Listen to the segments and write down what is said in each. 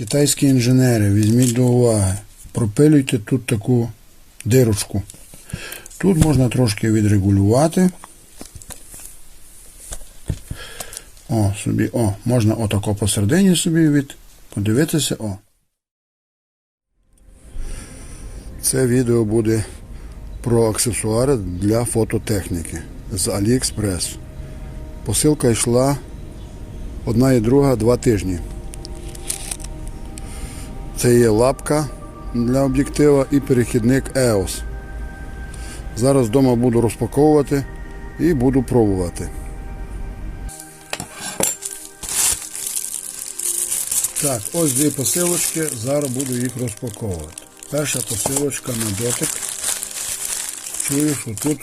Китайські інженери, візьміть до уваги, пропилюйте тут таку дирочку. Тут можна трошки відрегулювати. О, собі, о, можна отако посередині собі від, подивитися, о. Це відео буде про аксесуари для фототехніки з AliExpress. Посилка йшла одна і друга два тижні. Це є лапка для об'єктива і перехідник EOS. Зараз вдома буду розпаковувати і буду пробувати. Так, ось дві посилочки, зараз буду їх розпаковувати. Перша посилочка на дотик. Чую, що тут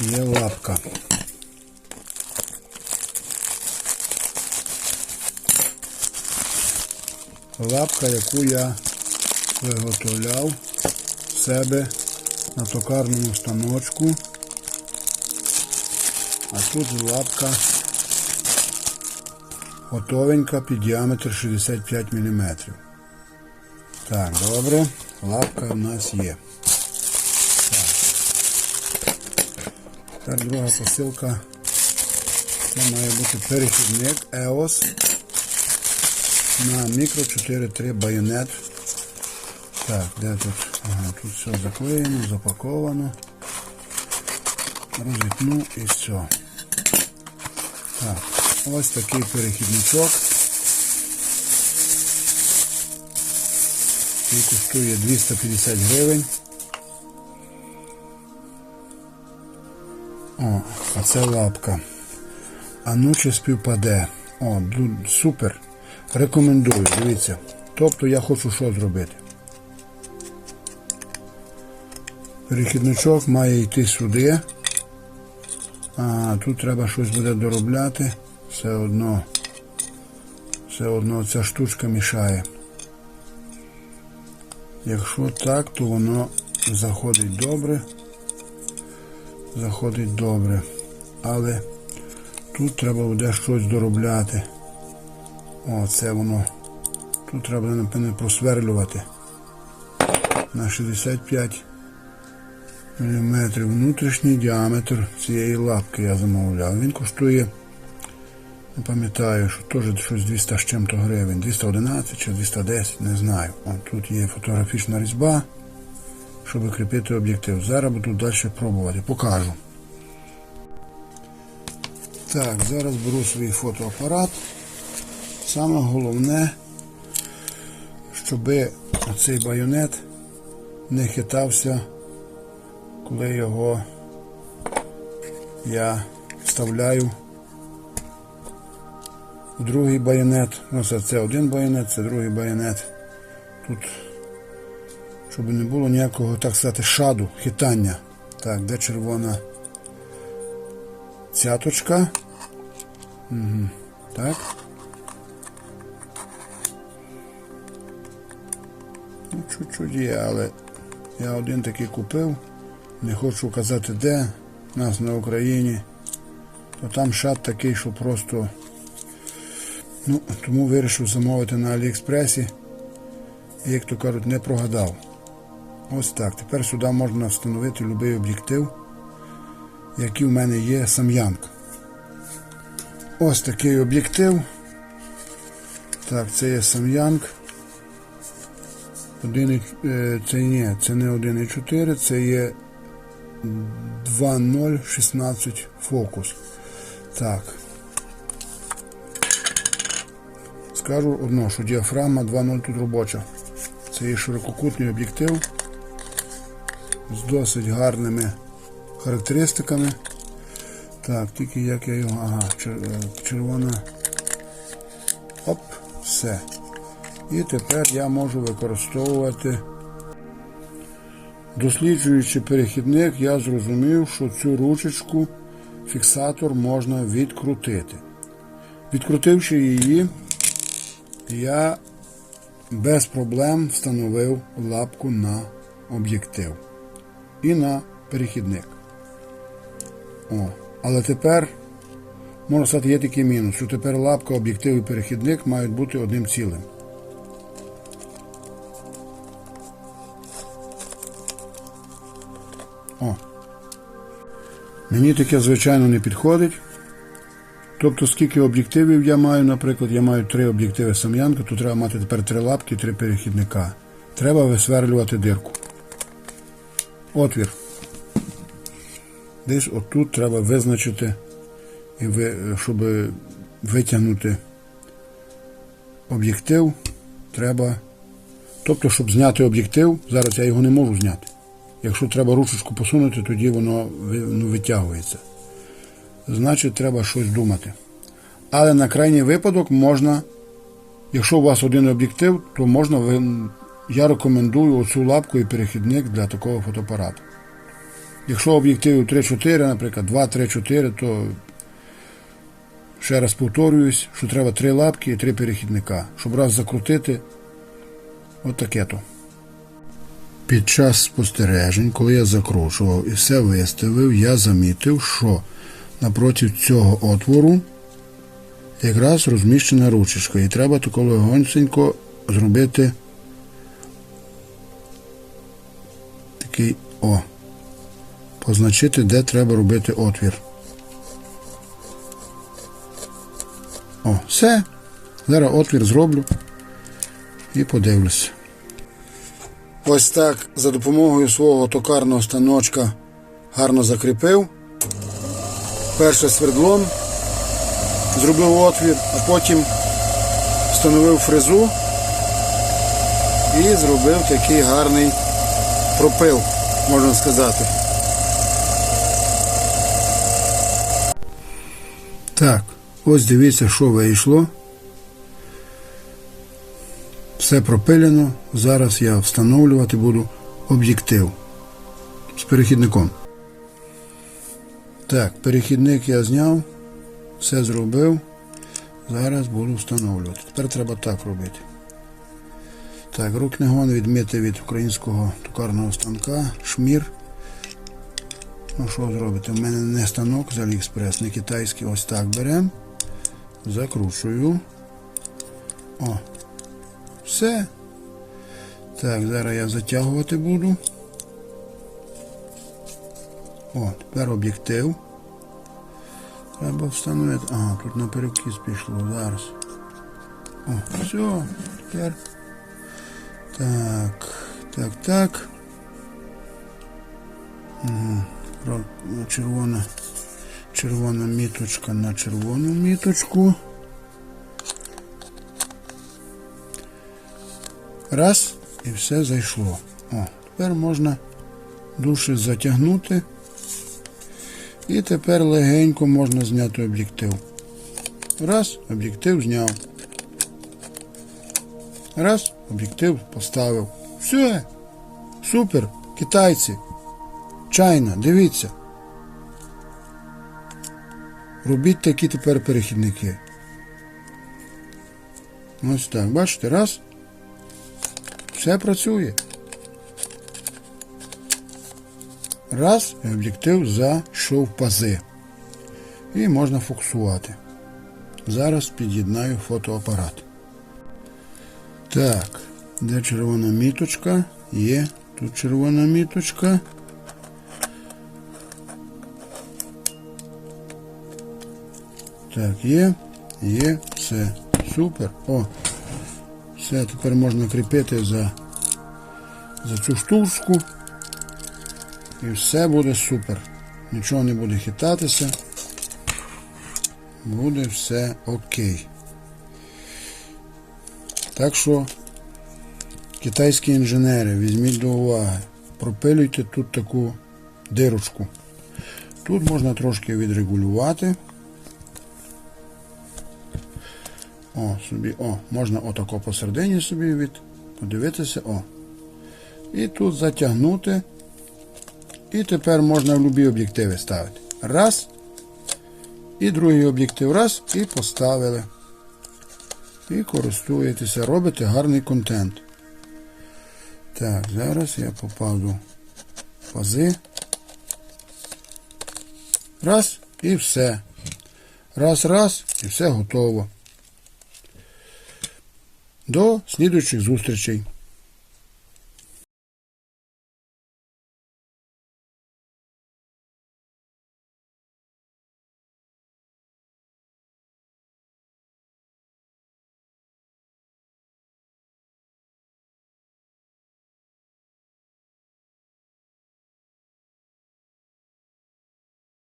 є лапка. Лапка, яку я виготовляв в себе на токарному станочку. А тут лапка готовенька під діаметр 65 мм. Так, добре, лапка в нас є. Так. Друга посилка. Це має бути перехідник EOS на мікро 4.3 байонет. Так, де тут? Ага, тут все заклеєно, запаковано. Розітну і все. Так, ось такий перехідничок. Він коштує 250 гривень. О, а це лапка. А ну чи співпаде. О, супер. Рекомендую, дивіться. Тобто я хочу що зробити. Перехідничок має йти сюди. А тут треба щось буде доробляти. Все одно. Все одно ця штучка мішає. Якщо так, то воно заходить добре. Заходить добре. Але тут треба буде щось доробляти. О, це воно. Тут треба, напевне, просверлювати. На 65 мм внутрішній діаметр цієї лапки я замовляв. Він коштує, не пам'ятаю, що теж щось 200 з чим-то гривень. 211 чи 210, не знаю. О, тут є фотографічна різьба, щоб кріпити об'єктив. Зараз буду далі пробувати. Покажу. Так, зараз беру свій фотоапарат. Саме головне, щоб цей байонет не хитався, коли його я вставляю у другий байонет. Ось це один байонет, це другий байонет. Тут, щоб не було ніякого, так сказати, шаду, хитання. Так, де червона цяточка. Угу. Так. Чуть-чуть є, але я один такий купив, не хочу казати де, У нас на Україні, то там шат такий, що просто ну, тому вирішив замовити на Аліекспресі. І, як то кажуть, не прогадав. Ось так. Тепер сюди можна встановити будь-який об'єктив, який в мене є сам'янка. Ось такий об'єктив. Так, це є сам'янк. 1, е, це ні, це не 1,4, це є 2.016 фокус. Так. Скажу одно, що діафрагма 2.0 тут робоча. Це є ширококутний об'єктив з досить гарними характеристиками. Так, тільки як я його... Ага, е, червона. Оп, все. І тепер я можу використовувати. Досліджуючи перехідник, я зрозумів, що цю ручечку фіксатор можна відкрутити. Відкрутивши її, я без проблем встановив лапку на об'єктив і на перехідник. О, але тепер можна сказати, є такий мінус, що тепер лапка, об'єктив і перехідник мають бути одним цілим. О. Мені таке, звичайно, не підходить. Тобто, скільки об'єктивів я маю, наприклад, я маю три об'єктиви сам'янка, то треба мати тепер три лапки три перехідника. Треба висверлювати дирку. Отвір. Десь отут треба визначити, щоб витягнути об'єктив, треба. Тобто, щоб зняти об'єктив, зараз я його не можу зняти. Якщо треба ручечку посунути, тоді воно ну, витягується. Значить, треба щось думати. Але на крайній випадок можна, якщо у вас один об'єктив, то можна я рекомендую оцю лапку і перехідник для такого фотоапарату. Якщо об'єктивів 3-4, наприклад, 2-3-4, то ще раз повторююсь, що треба три лапки і три перехідника, щоб раз закрутити отаке то. Під час спостережень, коли я закручував і все виставив, я замітив, що напроти цього отвору якраз розміщена ручечка. І треба тако легонько зробити такий о. Позначити, де треба робити отвір. О, все. Зараз отвір зроблю і подивлюся. Ось так за допомогою свого токарного станочка гарно закріпив. Перше свердлом, зробив отвір, а потім встановив фрезу і зробив такий гарний пропил, можна сказати. Так, ось дивіться, що вийшло. Все пропилено. Зараз я встановлювати буду об'єктив з перехідником. Так, перехідник я зняв, все зробив. Зараз буду встановлювати. Тепер треба так робити. Так, рукнегон відмити від українського токарного станка, шмір. Ну що зробити? У мене не станок з Аліекспрес, не китайський. Ось так беремо. Закручую. О, все. Так, зараз я затягувати буду. О, тепер об'єктив. Треба встановити. Ага, тут на перекіс пішло зараз. О, все, тепер. Так, так, так. Угу. Червона, червона міточка на червону міточку. Раз, і все зайшло. О, тепер можна дужче затягнути. І тепер легенько можна зняти об'єктив. Раз, об'єктив зняв. Раз, об'єктив поставив. Все. Супер. Китайці. Чайна, дивіться. Робіть такі тепер перехідники. Ось так. Бачите, раз. Все працює. Раз, і об'єктив зайшов пази. І можна фокусувати. Зараз під'єднаю фотоапарат. Так, де червона міточка? Є. Тут червона міточка. Так, є, є, все. Супер. О, все, тепер можна кріпити за, за цю штучку. І все буде супер. Нічого не буде хитатися. Буде все окей. Так що, китайські інженери, візьміть до уваги, пропилюйте тут таку дирочку. Тут можна трошки відрегулювати. О, собі, о, можна отако посередині собі від, подивитися, о. І тут затягнути. І тепер можна в любі об'єктиви ставити. Раз. І другий об'єктив раз і поставили. І користуєтеся, робите гарний контент. Так, зараз я попаду в пази. Раз і все. Раз, раз, і все готово. До слідуючих зустрічей.